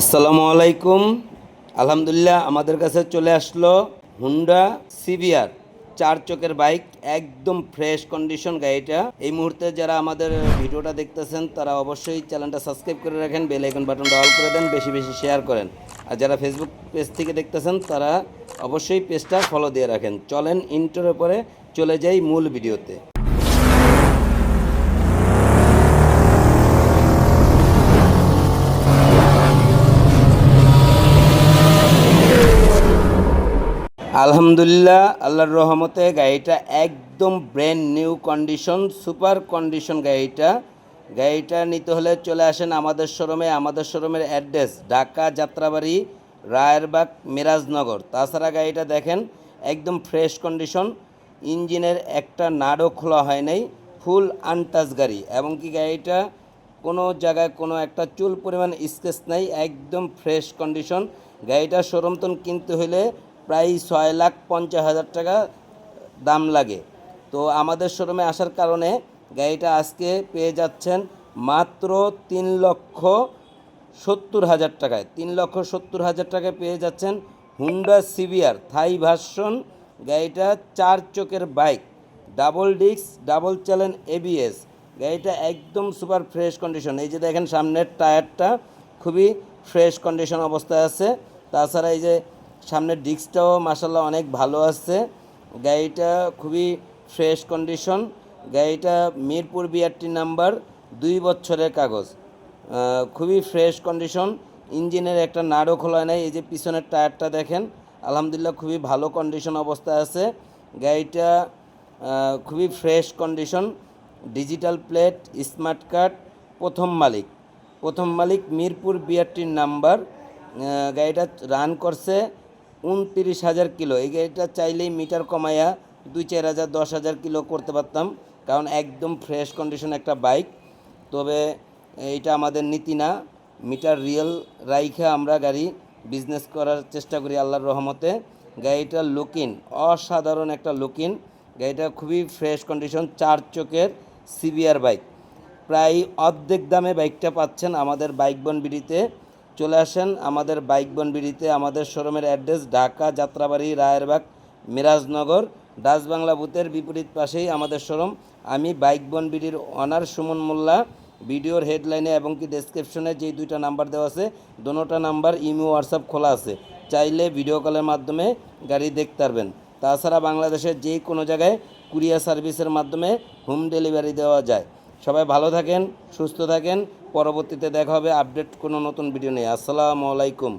আসসালামু আলাইকুম। আলহামদুলিল্লাহ আমাদের কাছে চলে আসলো হুন্ডা সিভিয়ার চার চোখের বাইক, একদম ফ্রেশ কন্ডিশন গাড়িটা এই মুহূর্তে যারা আমাদের ভিডিওটা দেখতেছেন, তারা অবশ্যই চ্যানেলটা সাবস্ক্রাইব করে রাখেন বেল আইকন বাটনটা অল করে দেন, বেশি বেশি শেয়ার করেন। আর যারা ফেসবুক পেজ থেকে দেখতেছেন, তারা অবশ্যই পেজটা ফলো দিয়ে রাখেন। চলেন ইন্টারের পরে চলে যাই মূল ভিডিওতে। আলহামদুলিল্লাহ, আল্লাহর রহমতে গাড়িটা একদম brand new condition super condition গাড়িটা। গাড়িটা নিতে হলে চলে আসেন আমাদের শোরুমে আমাদের শোরুমের অ্যাড্রেস ঢাকা যাত্রাবাড়ি, রায়েরবাগ, মিরাজনগর। তাছাড়া গাড়িটা দেখেন, একদম ফ্রেশ কন্ডিশন ইঞ্জিনের একটা নাড়ও খোলা হয় নাই ফুল আনটাচ গাড়ি। এবং কি গাড়িটা কোনো জায়গায় কোনো একটা চুল পরিমাণ স্কেচ নাই, একদম ফ্রেশ কন্ডিশন গাড়িটা শোরুম তন কিনতে হলে প্রায় ছয় লাখ পঞ্চাশ হাজার টাকা দাম লাগে। তো আমাদের শোরুমে আসার কারণে গাড়িটা আজকে পেয়ে যাচ্ছেন মাত্র তিন লক্ষ সত্তর হাজার টাকায়। তিন লক্ষ সত্তর হাজার টাকায় পেয়ে যাচ্ছেন হুন্ডা সিভিয়ার থাই ভার্সন গাড়িটা চার চোখের বাইক ডাবল ডিস্ক ডাবল চ্যালেন এবিএস গাড়িটা একদম সুপার ফ্রেশ কন্ডিশন এই যে দেখেন সামনের টায়ারটা খুবই ফ্রেশ কন্ডিশন অবস্থায় আছে। তাছাড়া এই যে সামনের ডিস্কটাও মাসাল্লাহ অনেক ভালো আছে। গাড়িটা খুবই ফ্রেশ কন্ডিশন। গাড়িটা মিরপুর বিআরটি নাম্বার দুই বছরের কাগজ। খুবই ফ্রেশ কন্ডিশন। ইঞ্জিনের একটা নাড়ও খোলা নেই, এই যে পিছনের টায়ারটা দেখেন, আলহামদুলিল্লাহ খুবই ভালো কন্ডিশন অবস্থায় আছে। গাড়িটা খুবই fresh condition. Digital plate, smart card, প্রথম মালিক। প্রথম মালিক মিরপুর বিআরটির নাম্বার। গাড়িটা রান করছে। উনতিরিশ হাজার কিলো। এই গাড়িটা চাইলেই মিটার কমায়া দুই চার হাজার, দশ হাজার কিলো করতে পারতাম, কারণ একদম ফ্রেশ কন্ডিশন একটা বাইক তবে এটা আমাদের নীতি না, মিটার রিয়েল রাইখা আমরা গাড়ি বিজনেস করার চেষ্টা করি আল্লাহর রহমতে। গাড়িটা লুকিন অসাধারণ একটা লুকিন গাড়িটা খুবই ফ্রেশ কন্ডিশন চার চোখের সিভিয়ার বাইক প্রায় অর্ধেক দামে বাইকটা পাচ্ছেন আমাদের বাইক বনবিড়িতে। চলে আসেন আমাদের বাইক বনবিড়িতে, আমাদের শোরুমের অ্যাড্রেস ঢাকা, যাত্রাবাড়ি, রায়েরবাগ, মিরাজনগর। ডাচ বাংলা বুথের বিপরীত পাশেই আমাদের শোরুম। আমি বাইক বনবিড়ির অনার সুমন মোল্লা। ভিডিওর হেডলাইনে এবং কি ডেসক্রিপশনে যেই দুইটা নাম্বার দেওয়া আছে দোনোটা নাম্বার ইমো, হোয়াটসঅ্যাপ খোলা আছে। চাইলে ভিডিও কলের মাধ্যমে গাড়ি দেখতে পারবেন। তাছাড়া বাংলাদেশের যে কোনো জায়গায় কুরিয়ার সার্ভিসের মাধ্যমে হোম ডেলিভারি দেওয়া যায়। সবাই ভালো থাকেন, সুস্থ থাকেন। পরবর্তীতে দেখা হবে আপডেট কোনো নতুন ভিডিও নেই আসসালামু আলাইকুম।